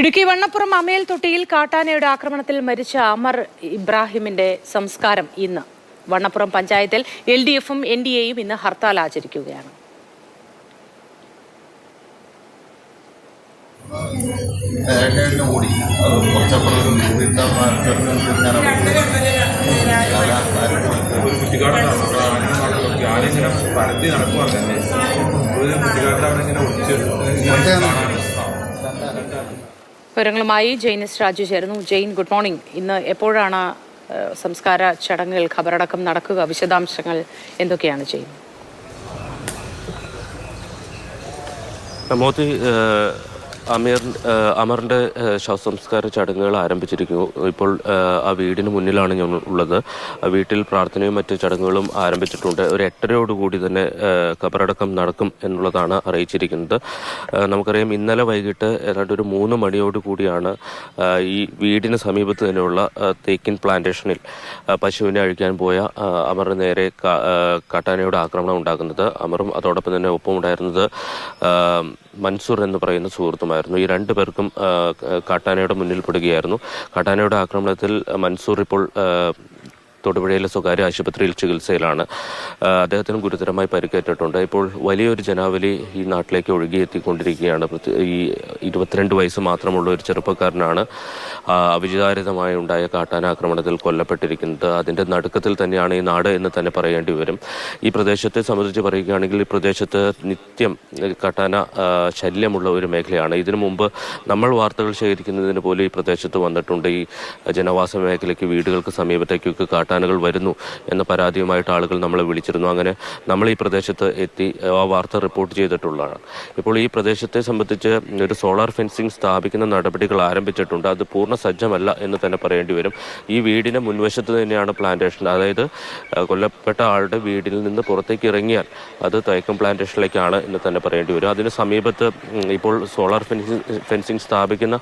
ഇടുക്കി വണ്ണപ്പുറം അമേൽ തൊട്ടിയിൽ കാട്ടാനയുടെ ആക്രമണത്തിൽ മരിച്ച അമർ ഇബ്രാഹിമിന്റെ സംസ്കാരം ഇന്ന്. വണ്ണപ്പുറം പഞ്ചായത്തിൽ എൽ ഡി എഫും എൻ ഡി എയും ഇന്ന് ഹർത്താൽ ആചരിക്കുകയാണ്. പരത്തി തന്നെ. ഒരു കുട്ടിക്കാട്ടിൽ അവിടെ ഇങ്ങനെ ഒളിച്ച് വിവരങ്ങളുമായി ജെയിനിസ് രാജു ചേരുന്നു. Jain good morning. ഇന്ന് എപ്പോഴാണ് സംസ്കാര ചടങ്ങുകൾ ഖബറടക്കം നടക്കുക? വിശദാംശങ്ങൾ എന്തൊക്കെയാണ് ഏഹ്, അമീർ അമറിന്റെ ശവസംസ്കാര ചടങ്ങുകൾ ആരംഭിച്ചിരിക്കുന്നു. ഇപ്പോൾ ആ വീടിന് മുന്നിലാണ് ഞാൻ ഉള്ളത്. ആ വീട്ടിൽ പ്രാർത്ഥനയും മറ്റ് ചടങ്ങുകളും ആരംഭിച്ചിട്ടുണ്ട്. ഒരു എട്ടരയോടുകൂടി തന്നെ കബറടക്കം നടക്കും എന്നുള്ളതാണ് അറിയിച്ചിരിക്കുന്നത്. നമുക്കറിയാം ഇന്നലെ വൈകിട്ട് ഏതാണ്ട് ഒരു മൂന്ന് മണിയോട് കൂടിയാണ് ഈ വീടിന് സമീപത്ത് തന്നെയുള്ള തേക്കിൻ പ്ലാന്റേഷനിൽ പശുവിനെ അഴിക്കാൻ പോയ അമർ നേരെ കാട്ടാനയുടെ ആക്രമണം ഉണ്ടാകുന്നത്. അമറും അതോടൊപ്പം തന്നെ ഒപ്പമുണ്ടായിരുന്നത് മൻസൂർ എന്ന് പറയുന്ന സുഹൃത്തുമായിരുന്നു ഈ രണ്ടു പേർക്കും കാട്ടാനയുടെ മുന്നിൽ പെടുകയായിരുന്നു. കാട്ടാനയുടെ ആക്രമണത്തിൽ മൻസൂർ ഇപ്പോൾ തൊടുപുഴയിലെ സ്വകാര്യ ആശുപത്രിയിൽ ചികിത്സയിലാണ്. അദ്ദേഹത്തിന് ഗുരുതരമായി പരിക്കേറ്റിട്ടുണ്ട്. ഇപ്പോൾ വലിയൊരു ജനാവലി ഈ നാട്ടിലേക്ക് ഒഴുകിയെത്തിക്കൊണ്ടിരിക്കുകയാണ്. ഈ ഇരുപത്തിരണ്ട് വയസ്സ് മാത്രമുള്ള ഒരു ചെറുപ്പക്കാരനാണ് അവിചാരിതമായി ഉണ്ടായ കാട്ടാനാക്രമണത്തിൽ കൊല്ലപ്പെട്ടിരിക്കുന്നത്. അതിന്റെ നടുക്കത്തിൽ തന്നെയാണ് ഈ നാട് എന്ന് തന്നെ പറയേണ്ടി വരും. ഈ പ്രദേശത്തെ സംബന്ധിച്ച് പറയുകയാണെങ്കിൽ ഈ പ്രദേശത്ത് നിത്യം കാട്ടാന ശല്യമുള്ള ഒരു മേഖലയാണ്. ഇതിനു മുമ്പ് നമ്മൾ വാർത്തകൾ ശേഖരിക്കുന്നതിന് പോലും ഈ പ്രദേശത്ത് വന്നിട്ടുണ്ട്. ഈ ജനവാസ മേഖലയ്ക്ക് വീടുകൾക്ക് സമീപത്തേക്കൊക്കെ കാട്ടാനകൾ വരുന്നു എന്ന പരാതിയുമായിട്ട് ആളുകൾ നമ്മളെ വിളിച്ചിരുന്നു. അങ്ങനെ നമ്മൾ ഈ പ്രദേശത്ത് എത്തി ആ വാർത്ത റിപ്പോർട്ട് ചെയ്തിട്ടുള്ളതാണ്. ഇപ്പോൾ ഈ പ്രദേശത്തെ സംബന്ധിച്ച് ഒരു സോളാർ ഫെൻസിംഗ് സ്ഥാപിക്കുന്ന നടപടികൾ ആരംഭിച്ചിട്ടുണ്ട്. അത് പൂർണ സജ്ജമല്ല എന്ന് തന്നെ പറയേണ്ടി വരും. ഈ വീടിന് മുൻവശത്ത് തന്നെയാണ് പ്ലാന്റേഷൻ. അതായത് കൊല്ലപ്പെട്ട ആളുടെ വീടിൽ നിന്ന് പുറത്തേക്ക് ഇറങ്ങിയാൽ അത് തയക്കം പ്ലാന്റേഷനിലേക്കാണ് എന്ന് തന്നെ പറയേണ്ടി വരും. അതിന് സമീപത്ത് ഇപ്പോൾ സോളാർ ഫെൻസിംഗ് ഫെൻസിംഗ് സ്ഥാപിക്കുന്ന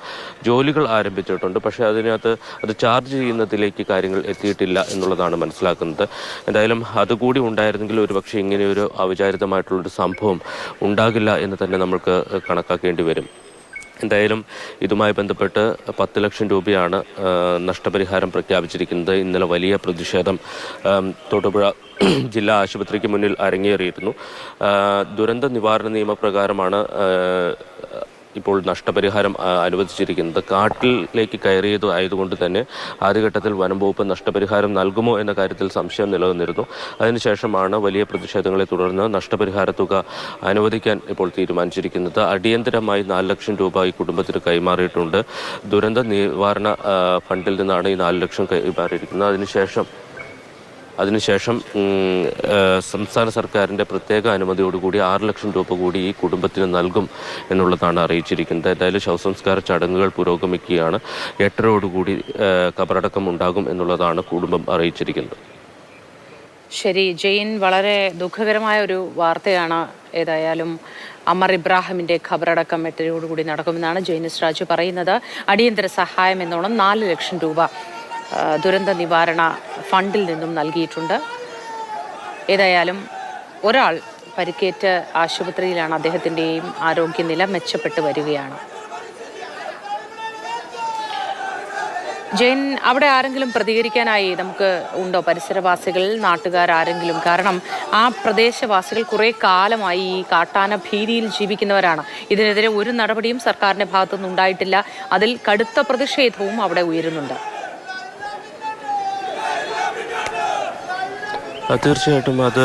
ജോലികൾ ആരംഭിച്ചിട്ടുണ്ട്. പക്ഷേ അതിനകത്ത് അത് ചാർജ് ചെയ്യുന്നതിലേക്ക് കാര്യങ്ങൾ എത്തിയിട്ടില്ല എന്നുള്ളതാണ് മനസ്സിലാക്കുന്നത്. എന്തായാലും അതുകൂടി ഉണ്ടായിരുന്നെങ്കിൽ ഒരുപക്ഷെ ഇങ്ങനെയൊരു അവിചാരിതമായിട്ടുള്ളൊരു സംഭവം ഉണ്ടാകില്ല എന്ന് തന്നെ നമുക്ക് കണക്കാക്കേണ്ടി വരും. എന്തായാലും ഇതുമായി ബന്ധപ്പെട്ട് പത്ത് ലക്ഷം രൂപയാണ് നഷ്ടപരിഹാരം പ്രഖ്യാപിച്ചിരിക്കുന്നത്. ഇന്നലെ വലിയ പ്രതിഷേധം തൊടുപുഴ ജില്ലാ ആശുപത്രിക്ക് മുന്നിൽ അരങ്ങേറിയിരുന്നു. ദുരന്ത നിവാരണ നിയമപ്രകാരമാണ് ഇപ്പോൾ നഷ്ടപരിഹാരം അനുവദിച്ചിരിക്കുന്നത്. കാട്ടിലേക്ക് കയറിയത് ആയതുകൊണ്ട് തന്നെ ആദ്യഘട്ടത്തിൽ വനം വകുപ്പ് നഷ്ടപരിഹാരം നൽകുമോ എന്ന കാര്യത്തിൽ സംശയം നിലനിന്നിരുന്നു. അതിനുശേഷമാണ് വലിയ പ്രതിഷേധങ്ങളെ തുടർന്ന് നഷ്ടപരിഹാര തുക അനുവദിക്കാൻ ഇപ്പോൾ തീരുമാനിച്ചിരിക്കുന്നത്. അടിയന്തരമായി നാല് ലക്ഷം രൂപ ഈ കുടുംബത്തിന് കൈമാറിയിട്ടുണ്ട്. ദുരന്ത നിവാരണ ഫണ്ടിൽ നിന്നാണ് ഈ നാല് ലക്ഷം കൈമാറിയിരിക്കുന്നത്. അതിനുശേഷം അതിനുശേഷം സംസ്ഥാന സർക്കാരിന്റെ പ്രത്യേക അനുമതിയോടുകൂടി ആറ് ലക്ഷം രൂപ കൂടി ഈ കുടുംബത്തിന് നൽകും എന്നുള്ളതാണ് അറിയിച്ചിരിക്കുന്നത്. എന്തായാലും ശവസംസ്കാര ചടങ്ങുകൾ പുരോഗമിക്കുകയാണ്. എട്ടരയോടുകൂടി കബറടക്കം ഉണ്ടാകും എന്നുള്ളതാണ് കുടുംബം അറിയിച്ചിരിക്കുന്നത്. ശരി ജെയിൻ വളരെ ദുഃഖകരമായ ഒരു വാർത്തയാണ് ഏതായാലും അമർ ഇബ്രാഹിമിന്റെ ഖബറടക്കം എട്ടരയോടുകൂടി നടക്കുമെന്നാണ് ജെയിനിസ് രാജു പറയുന്നത്. അടിയന്തര സഹായം എന്നോണം നാല് ലക്ഷം രൂപ ദുരന്ത നിവാരണ ഫണ്ടിൽ നിന്നും നൽകിയിട്ടുണ്ട്. ഏതായാലും ഒരാൾ പരിക്കേറ്റ് ആശുപത്രിയിലാണ് അദ്ദേഹത്തിന്റെയും ആരോഗ്യനില മെച്ചപ്പെട്ട് വരികയാണ്. ജയൻ അവിടെ ആരെങ്കിലും പ്രതികരിക്കാനായി നമുക്ക് ഉണ്ടോ? പരിസരവാസികൾ നാട്ടുകാർ ആരെങ്കിലും? കാരണം ആ പ്രദേശവാസികൾ കുറേ കാലമായി ഈ കാട്ടാന ഭീതിയിൽ ജീവിക്കുന്നവരാണ്. ഇതിനെതിരെ ഒരു നടപടിയും സർക്കാരിന്റെ ഭാഗത്തുനിന്ന് ഉണ്ടായിട്ടില്ല അതിൽ കടുത്ത പ്രതിഷേധവും അവിടെ ഉയരുന്നുണ്ട്. തീർച്ചയായിട്ടും അത്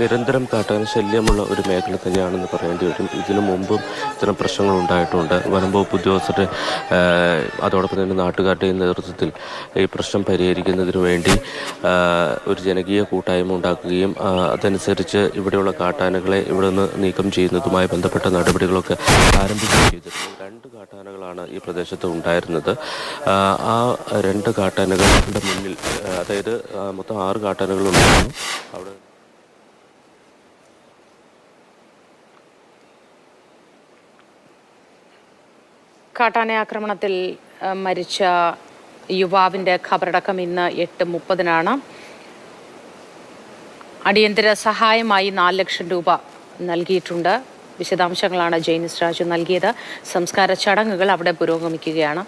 നിരന്തരം കാട്ടാൻ ശല്യമുള്ള ഒരു മേഖല തന്നെയാണെന്ന് പറയേണ്ടി വരും. ഇതിനു മുമ്പും ഇത്തരം പ്രശ്നങ്ങൾ ഉണ്ടായിട്ടുണ്ട്. വനംവകുപ്പ് ഉദ്യോഗസ്ഥരുടെ അതോടൊപ്പം തന്നെ നാട്ടുകാരുടെയും നേതൃത്വത്തിൽ ഈ പ്രശ്നം പരിഹരിക്കുന്നതിന് വേണ്ടി ഒരു ജനകീയ കൂട്ടായ്മ ഉണ്ടാക്കുകയും അതനുസരിച്ച് ഇവിടെയുള്ള കാട്ടാനകളെ ഇവിടെ നിന്ന് നീക്കം ചെയ്യുന്നതുമായി ബന്ധപ്പെട്ട നടപടികളൊക്കെ ആരംഭിക്കുകയും കാട്ടാനകളാണ് ഈ പ്രദേശത്ത് ഉണ്ടായിരുന്നത്. ആ, രണ്ട് കാട്ടാനകളുടെ മുന്നിൽ അതായത് മൊത്തം ആറ് കാട്ടാനകൾ ഉണ്ടായിരുന്നു. അവിടെ കാട്ടാന ആക്രമണത്തിൽ മരിച്ച യുവാവിന്റെ ഖബറടക്കം ഇന്ന് എട്ട് മുപ്പതിനാണ്. അടിയന്തര സഹായമായി നാല് ലക്ഷം രൂപ നൽകിയിട്ടുണ്ട്. വിശദാംശങ്ങളാണ് ജെയിനിസ് രാജു നൽകിയത്. സംസ്കാര ചടങ്ങുകൾ അവിടെ പുരോഗമിക്കുകയാണ്.